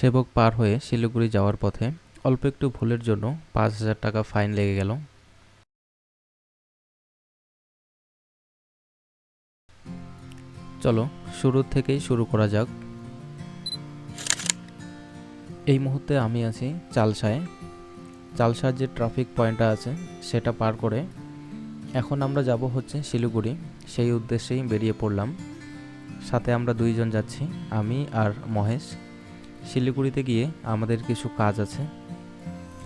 সেবক পার হয়ে শিলিগুড়ি যাওয়ার পথে অল্প একটু ভুলের জন্য পাঁচ হাজার টাকা ফাইন লেগে গেল। চলো শুরু থেকেই শুরু করা যাক। এই মুহূর্তে আমি আছি চালসায়। চালসার যে ট্রাফিক পয়েন্টটা আছে, সেটা পার করে এখন আমরা যাব হচ্ছে শিলিগুড়ি। সেই উদ্দেশ্যেই বেরিয়ে পড়লাম। সাথে আমরা দুইজন যাচ্ছি, আমি আর মহেশ। শিলিগুড়িতে গিয়ে আমাদের কিছু কাজ আছে।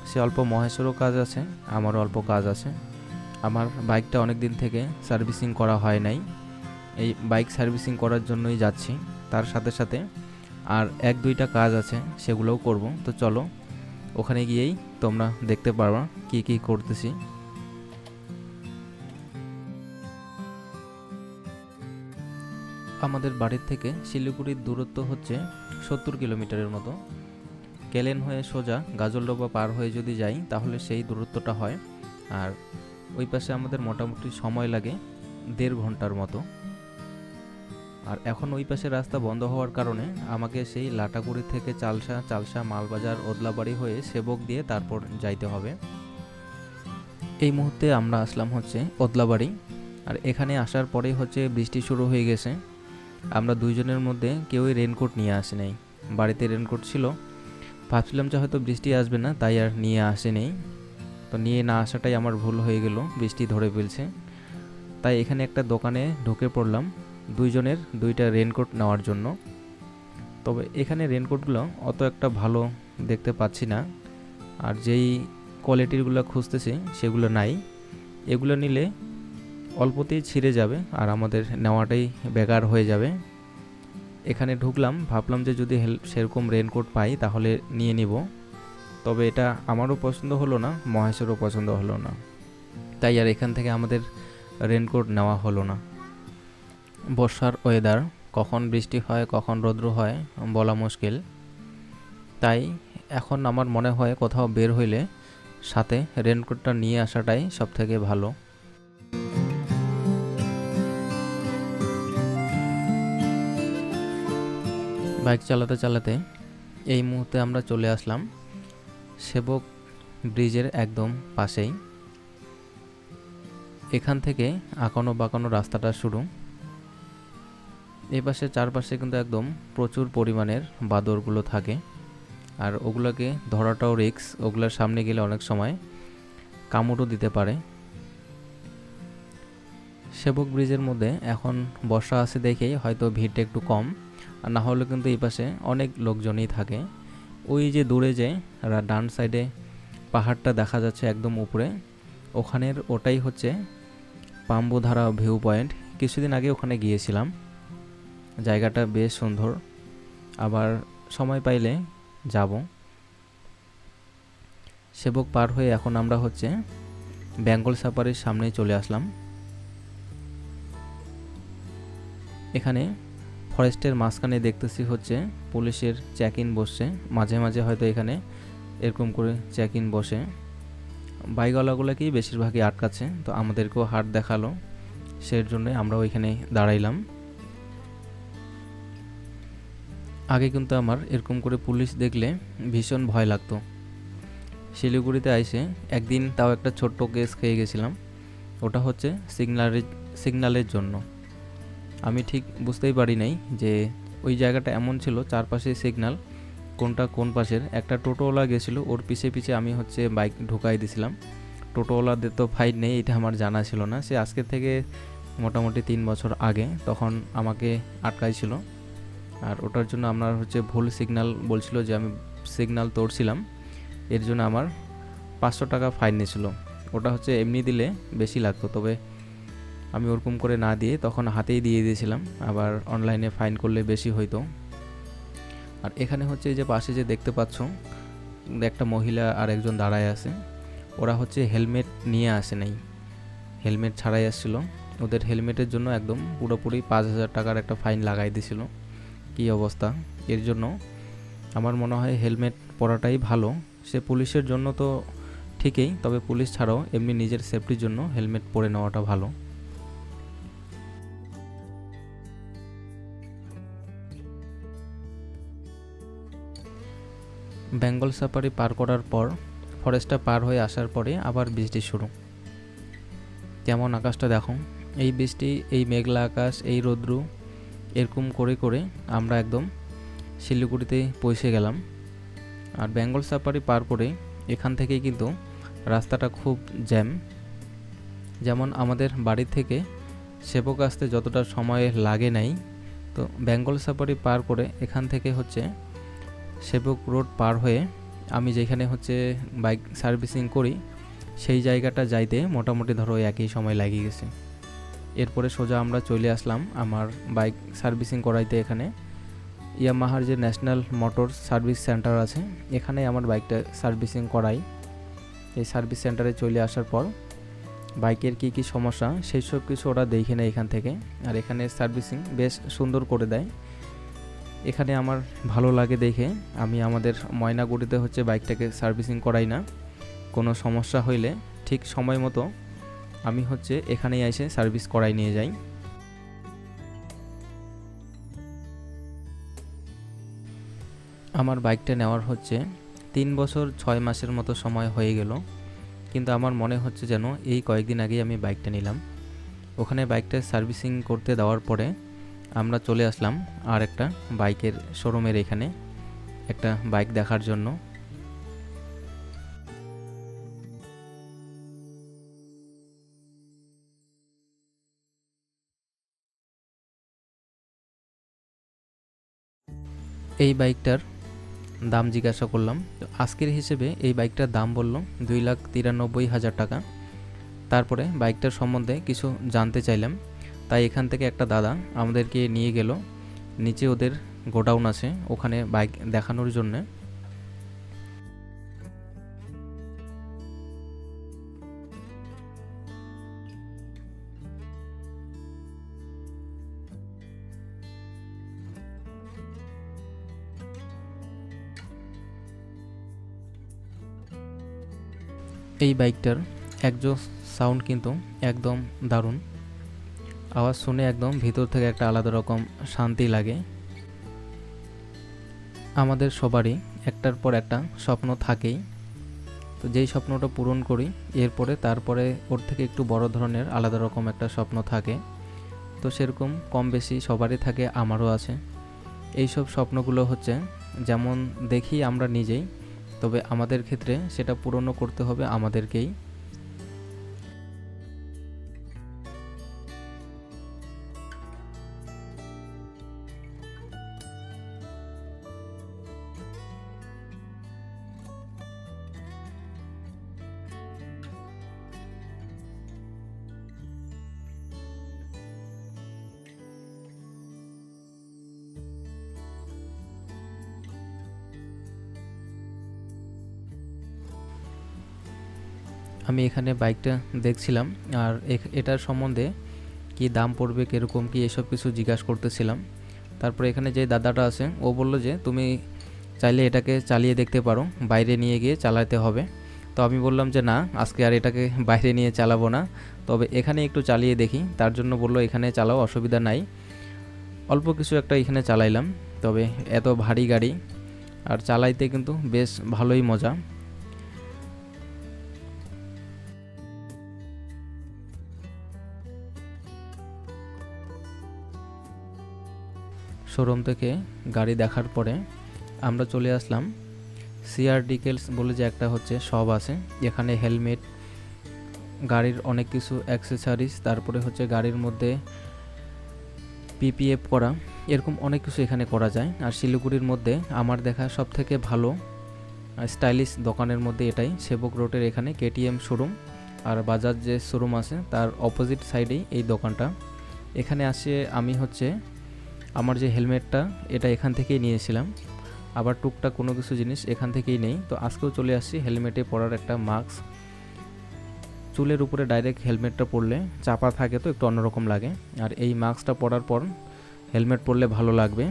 সে অল্প মহেশেরও কাজ আছে, আমারও অল্প কাজ আছে। আমার বাইকটা অনেক দিন থেকে সার্ভিসিং করা হয় নাই। এই বাইক সার্ভিসিং করার জন্যই যাচ্ছি। তার সাথে সাথে আর এক দুইটা কাজ আছে, সেগুলোও করব। তো চলো, ওখানে গিয়েই তোমরা দেখতে পারবা কি কি করতেছি। আমাদের বাড়ির থেকে শিলিগুড়ির দূরত্ব হচ্ছে সত্তর কিলোমিটারের মতো। কেলেন হয়ে সোজা গাজলডোবা পার হয়ে যদি যাই, তাহলে সেই দূরত্বটা হয়। আর ওই পাশে আমাদের মোটামুটি সময় লাগে দেড় ঘণ্টার মতো। আর এখন ওই পাশে রাস্তা বন্ধ হওয়ার কারণে আমাকে সেই লাটাগুড়ি থেকে চালসা চালসা মালবাজার, ওদলাবাড়ি হয়ে সেবক দিয়ে তারপর যাইতে হবে। এই মুহূর্তে আমরা আসলাম হচ্ছে ওদলাবাড়ি। আর এখানে আসার পরেই হচ্ছে বৃষ্টি শুরু হয়ে গেছে। আমরা দুইজনের মধ্যে কেউই রেনকোট নিয়ে আসে নাই। বাড়িতে রেনকোট ছিল। ভাবছিলাম যে হয়তো বৃষ্টি আসবে না, তাই আর নিয়ে আসে নেই। তো নিয়ে না আসাটাই আমার ভুল হয়ে গেল, বৃষ্টি ধরে ফেলছে। তাই এখানে একটা দোকানে ঢুকে পড়লাম দুইজনের দুইটা রেনকোট নেওয়ার জন্য। তবে এখানে রেনকোটগুলো অত একটা ভালো দেখতে পাচ্ছি না। আর যেই কোয়ালিটিরগুলো খুঁজতেছি, সেগুলো নাই। এগুলো নিলে অল্পতেই ছিঁড়ে যাবে আর আমাদের নেওয়াটাই বেকার হয়ে যাবে। এখানে ঢুকলাম, ভাবলাম যে যদি হেল সেরকম রেনকোট পাই তাহলে নিয়ে নিব। তবে এটা আমারও পছন্দ হলো না, মহেশেরও পছন্দ হলো না। তাই আর এখান থেকে আমাদের রেনকোট নেওয়া হলো না। বর্ষার ওয়েদার কখন বৃষ্টি হয়, কখন রৌদ্র হয়, বলা মুশকিল। তাই এখন আমার মনে হয় কোথাও বের হইলে সাথে রেনকোটটা নিয়ে আসাটাই সবথেকে ভালো। বাইক চালাতে চালাতে এই মুহূর্তে আমরা চলে আসলাম সেবক ব্রিজের একদম পাশেই। এখান থেকে আঁকানো বাঁকানো রাস্তাটা শুরু। এই পাশে চারপাশে কিন্তু একদম প্রচুর পরিমাণের বাদরগুলো থাকে। আর ওগুলোকে ধরাটাও রিক্স ওগুলোর সামনে গেলে অনেক সময় কামড়ও দিতে পারে। সেবক ব্রিজের মধ্যে এখন বর্ষা আছে দেখেই, হয়তো ভিড়টা একটু কম। আর না হলে কিন্তু এই পাশে অনেক লোকজনই থাকে। ওই যে দূরে যে ডান সাইডে পাহাড়টা দেখা যাচ্ছে একদম উপরে, ওখানের ওটাই হচ্ছে পাম্বুধারা ভিউ পয়েন্ট। কিছুদিন আগে ওখানে গিয়েছিলাম। জায়গাটা বেশ সুন্দর। আবার সময় পাইলে যাব। সেবক পার হয়ে এখন আমরা হচ্ছে বেঙ্গল সাফারির সামনে চলে আসলাম। এখানে ফরেস্টের মাঝখানে দেখতেছি হচ্ছে পুলিশের চেক ইন বসছে। মাঝে মাঝে হয়তো এখানে এরকম করে চেক ইন বসে। বাইকওয়ালাগুলোকেই বেশিরভাগই আটকাচ্ছে, তো আমাদেরকেও হাট দেখাল। সেই জন্য আমরা ওইখানে দাঁড়াইলাম। আগে কিন্তু আমার এরকম করে পুলিশ দেখলে ভীষণ ভয় লাগতো। শিলিগুড়িতে আইসে একদিন তাও একটা ছোট্ট কেস খেয়ে গেছিলাম। ওটা হচ্ছে সিগনালের সিগনালের জন্য। আমি ঠিক বুঝতেই পারি নাই যে ওই জায়গাটা এমন ছিল চারপাশে সিগনাল কোনটা কোন পাশের। একটা টোটোওয়ালা গেছিল, ওর পিছে পিছে আমি হচ্ছে বাইক ঢুকাই দিছিলাম। টোটোওয়ালাদের তো ফাইট নেই, এটা আমার জানা ছিল না। সে আজকে থেকে মোটামুটি তিন বছর আগে তখন আমাকে আটকাইছিল। আর ওটার জন্য আমার হচ্ছে ভুল সিগনাল বলছিল যে আমি সিগনাল তোড়ছিলাম। এর জন্য আমার পাঁচশো টাকা ফাইন নিয়েছিল। ওটা হচ্ছে এমনি দিলে বেশি লাগতো, তবে আমি ওরকম করে না দিয়ে তখন হাতেই দিয়ে দিয়েছিলাম, আবার অনলাইনে ফাইন করলে বেশি হইতো। আর এখানে হচ্ছে যে পাশে যে দেখতে পাচ্ছ, একটা মহিলা আর একজন দাঁড়ায় আছে। ওরা হচ্ছে হেলমেট নিয়ে আসে নাই। হেলমেট ছাড়াই আসছিল। ওদের হেলমেটের জন্য একদম পুরোপুরি পাঁচ হাজার টাকার একটা ফাইন লাগাই দিছিল। কী অবস্থা? এর জন্য আমার মনে হয় হেলমেট পরাটাই ভালো। সে পুলিশের জন্য তো ঠিকই, তবে পুলিশ ছাড়াও এমনি নিজের সেফটির জন্য হেলমেট পরে নেওয়াটা ভালো। বেঙ্গল সাফারি পার করার পর ফরেস্টটা পার হয়ে আসার পরে আবার বৃষ্টি শুরু। কেমন আকাশটা দেখো এই বৃষ্টি, এই মেঘলা আকাশ, এই রৌদ্রু, এরকম করে করে আমরা একদম শিলিগুড়িতে পৌঁছে গেলাম। আর বেঙ্গল সাফারি পার করে এখান থেকেই কিন্তু রাস্তাটা খুব জ্যাম। যেমন আমাদের বাড়ি থেকে সেবক আসতে যতটা সময় লাগে নাই, তো বেঙ্গল সাফারি পার করে এখান থেকে হচ্ছে সেবক রোড পার হয়ে আমি যেখানে হচ্ছে বাইক সার্ভিসিং করি, সেই জায়গাটা যাইতে মোটামুটি ধরো একই সময় লাগিয়ে গেছে। এরপরে সোজা আমরা চলে আসলাম আমার বাইক সার্ভিসিং করাইতে এখানে। ইয়ামাহার যে ন্যাশনাল মোটর সার্ভিস সেন্টার আছে, এখানে আমার বাইকটা সার্ভিসিং করাই। এই সার্ভিস সেন্টারে চলে আসার পর বাইকের কী কী সমস্যা, সেই সব কিছু ওরা দেখে নেয় এখান থেকে। আর এখানে সার্ভিসিং বেশ সুন্দর করে দেয়। এখানে আমার ভালো লাগে দেখে। আমি আমাদের ময়নাগুড়িতে হচ্ছে বাইকটাকে সার্ভিসিং করাই না। কোনো সমস্যা হইলে ঠিক সময় মতো আমি হচ্ছে এখানেই এসে সার্ভিস করাই নিয়ে যাই। আমার বাইকটা নেওয়ার হচ্ছে তিন বছর ছয় মাসের মতো সময় হয়ে গেল। কিন্তু আমার মনে হচ্ছে যেন এই কয়েকদিন আগেই আমি বাইকটা নিলাম। ওখানে বাইকটা সার্ভিসিং করতে দেওয়ার পরে আমরা চলে আসলাম আর একটা বাইকের শোরুমের এখানে একটা বাইক দেখার জন্য। এই বাইকটার দাম জিজ্ঞাসা করলাম, তো আজকের হিসেবে এই বাইকটার দাম বলল দুই লাখ তিরানব্বই হাজার টাকা। তারপরে বাইকটার সম্বন্ধে কিছু জানতে চাইলাম। তাই এখান থেকে একটা দাদা আমাদেরকে নিয়ে গেল। নিচে ওদের গোডাউন আছে, ওখানে বাইক দেখানোর জন্যে। এই বাইকটার একজো সাউন্ড কিন্তু একদম দারুণ। আওয়াজ শুনে একদম ভিতর থেকে একটা আলাদা রকম শান্তি লাগে। আমাদের সবারই একটার পর একটা স্বপ্ন থাকেই। তো যেই স্বপ্নটা পূরণ করি, এরপরে তারপরে ওর থেকে একটু বড় ধরনের আলাদা রকম একটা স্বপ্ন থাকে। তো সেরকম কম বেশি সবারই থাকে, আমারও আছে। এই সব স্বপ্নগুলো হচ্ছে যেমন দেখি আমরা নিজেই, তবে আমাদের ক্ষেত্রে সেটা পূরণও করতে হবে আমাদেরকেই। আমি এখানে বাইকটা দেখছিলাম আর এটার সম্বন্ধে কি দাম পড়বে, কীরকম, কি এসব কিছু জিজ্ঞাসা করতেছিলাম। তারপরে এখানে যে দাদাটা আছে, ও বলল যে, তুমি চাইলে এটাকে চালিয়ে দেখতে পারো, বাইরে নিয়ে গিয়ে চালাতে হবে। তো আমি বললাম যে, না, আজকে আর এটাকে বাইরে নিয়ে চালাবো না। তবে এখানে একটু চালিয়ে দেখি, তার জন্য বলল, এখানে চালাও, অসুবিধা নাই। অল্প কিছু একটা এখানে চালাইলাম, তবে এত ভারী গাড়ি, আর চালাইতে কিন্তু বেশ ভালোই মজা। শোরুম থেকে গাড়ি দেখার পরে আমরা চলে আসলাম। সিআর ডিকেলস বলে যে একটা হচ্ছে সব আছে এখানে হেলমেট গাড়ির অনেক কিছু অ্যাক্সেসরিজ তারপরে হচ্ছে গাড়ির মধ্যে পিপিএফ করা, এরকম অনেক কিছু এখানে করা যায়। আর শিলিগুড়ির মধ্যে আমার দেখা সব থেকে ভালো স্টাইলিশ দোকানের মধ্যে এটাই, সেবক রোডের এখানে কেটিএম শোরুম আর বাজার যে শোরুম আছে, তার অপোজিট সাইডেই এই দোকানটা। এখানে আসে আমি হচ্ছে আমার যে হেলমেটটা, এটা এখান থেকেই নিয়েছিলাম। আবার টুকটাক কোনো কিছু জিনিস এখান থেকেই নেই। তো আজকেও চলে আসছি হেলমেটে পরার একটা মাস্ক। চুলের উপরে ডাইরেক্ট হেলমেটটা পরলে চাপা থাকে তো, একটু অন্যরকম লাগে। আর এই মাস্কটা পরার পর হেলমেট পরলে ভালো লাগবে।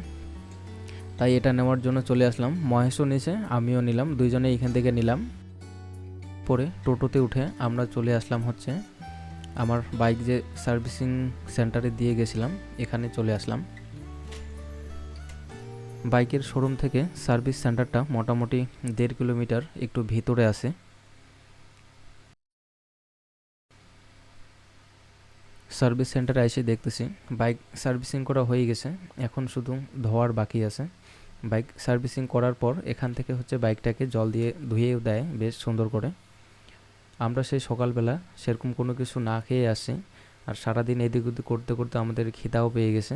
তাই এটা নেওয়ার জন্য চলে আসলাম। মহেশও নিছে, আমিও নিলাম। দুইজনে এখান থেকে নিলাম। পরে টোটোতে উঠে আমরা চলে আসলাম হচ্ছে আমার বাইক যে সার্ভিসিং সেন্টারে দিয়ে গেছিলাম, এখানে চলে আসলাম। বাইকের শোরুম থেকে সার্ভিস সেন্টারটা মোটামুটি দেড় কিলোমিটার একটু ভিতরে আছে। সার্ভিস সেন্টারে এসে দেখতেছি, বাইক সার্ভিসিং করা হয়ে গেছে, এখন শুধু ধোয়ার বাকি আছে। বাইক সার্ভিসিং করার পর এখান থেকে হচ্ছে বাইকটাকে জল দিয়ে ধুয়েও দেয় বেশ সুন্দর করে। আমরা সেই সকালবেলা সেরকম কোনো কিছু না খেয়ে আসি, আর সারাদিন এদিক ওদিক করতে করতে আমাদের খিদাও পেয়ে গেছে।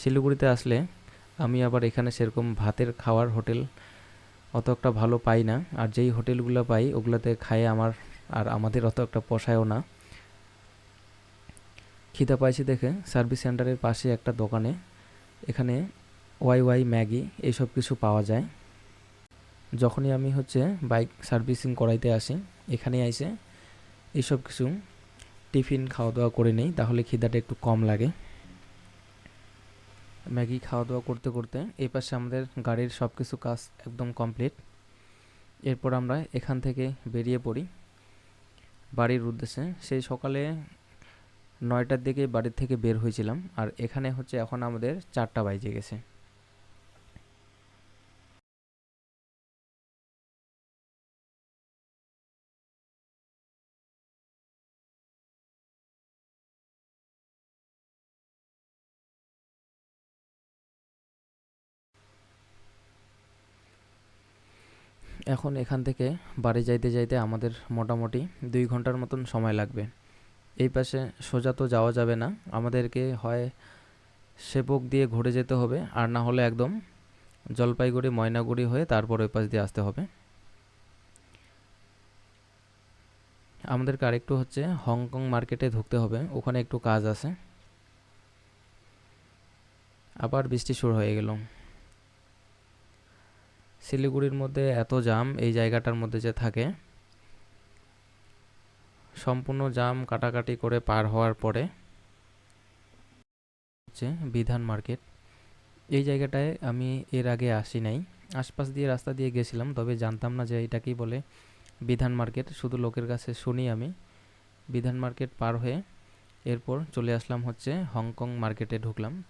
শিলিগুড়িতে আসলে আমি আবার এখানে সেরকম ভাতের খাওয়ার হোটেল অত একটা ভালো পাই না। আর যেই হোটেলগুলো পাই, ওগুলোতে খায় আমার, আর আমাদের অত একটা পোষায়ও না। খিদা পাইছি দেখে, সার্ভিস সেন্টারের পাশে একটা দোকানে। এখানে ওয়াই ওয়াই ম্যাগি এইসব কিছু পাওয়া যায়। যখনই আমি হচ্ছে বাইক সার্ভিসিং করাইতে আসি, এখানে আইসে এইসব কিছু টিফিন খাওয়া দাওয়া করে নেই, তাহলে খিদাটা একটু কম লাগে। ম্যাগি খাওয়া দাওয়া করতে করতে এই পাশে আমাদের গাড়ির সব কিছু কাজ একদম কমপ্লিট। এরপর আমরা এখান থেকে বেরিয়ে পড়ি বাড়ির উদ্দেশ্যে। সেই সকালে নয়টার দিকে বাড়ির থেকে বের হয়েছিলাম আর এখানে হচ্ছে এখন আমাদের চারটা বাজে গেছে। এখন এখান থেকে বাড়ি যাইতে যাইতে আমাদের মোটামুটি দুই ঘণ্টার মতন সময় লাগবে। এই পাশে সোজা তো যাওয়া যাবে না, আমাদেরকে হয় সেবক দিয়ে ঘুরে যেতে হবে, আর না হলে একদম জলপাইগুড়ি, ময়নাগুড়ি হয়ে তারপর ওই পাশ দিয়ে আসতে হবে। আমাদেরকে আরেকটু হচ্ছে হংকং মার্কেটে ঢুকতে হবে, ওখানে একটু কাজ আছে। আবার বৃষ্টি শুরু হয়ে গেল। শিলিগুড়ির মধ্যে এত জাম, এই জায়গাটার মধ্যে যে থাকে, সম্পূর্ণ জাম কাটাকাটি করে পার হওয়ার পরে হচ্ছে বিধান মার্কেট। এই জায়গাটায় আমি এর আগে আসি নাই। আশপাশ দিয়ে রাস্তা দিয়ে গেছিলাম, তবে জানতাম না যে এটা এটাকেই বলে বিধান মার্কেট। শুধু লোকের কাছে শুনি আমি। বিধান মার্কেট পার হয়ে এরপর চলে আসলাম হচ্ছে হংকং মার্কেটে ঢুকলাম।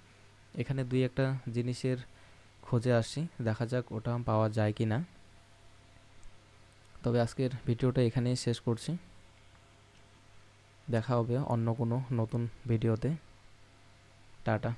এখানে দুই একটা জিনিসের খোঁজে আসি, দেখা যাক ওটা পাওয়া যায় কি না তবে আজকের ভিডিওটা এখানেই শেষ করছি। দেখা হবে অন্য কোনো নতুন ভিডিওতে। টাটা।